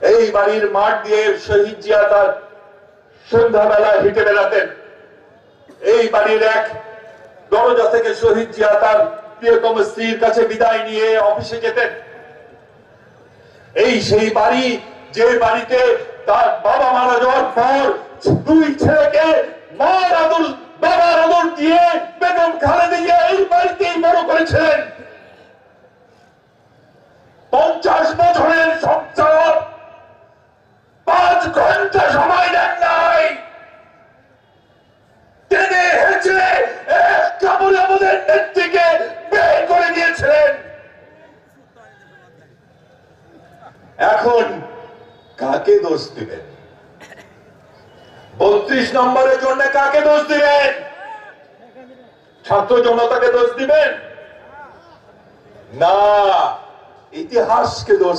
এই বাড়ির মাঠ দিয়ে শহীদ জিয়া তার সন্ধ্যাবেলা হেঁটে বেড়াতেন। এই বাড়ির এক দরজা থেকে শহীদ জিয়া তার প্রিয়তম স্ত্রীর কাছে বিদায় নিয়ে অফিসে যেতেন। এই সেই বাড়ি, যে বাড়িতে তার বাবা মারা যাওয়ার পর দুই ছেলেকে মার আদর বাবার আদর দিয়ে বেগম খালেদা জিয়া এই বাড়িতেই বড় করেছিলেন। পঞ্চাশ বছরের পাঁচ ঘণ্টা সময় দেন নাই। টেনে হেঁচড়ে এক আমাদের নেত্রীকে বের করে দিয়েছিলেন। এখন কাকে দোষ দিবেন? বত্রিশ নম্বরের জন্য কাকে দোষ দিবেন? ছাত্র জনতাকে দোষ দিবেন? না, ইতিহাসকে দোষ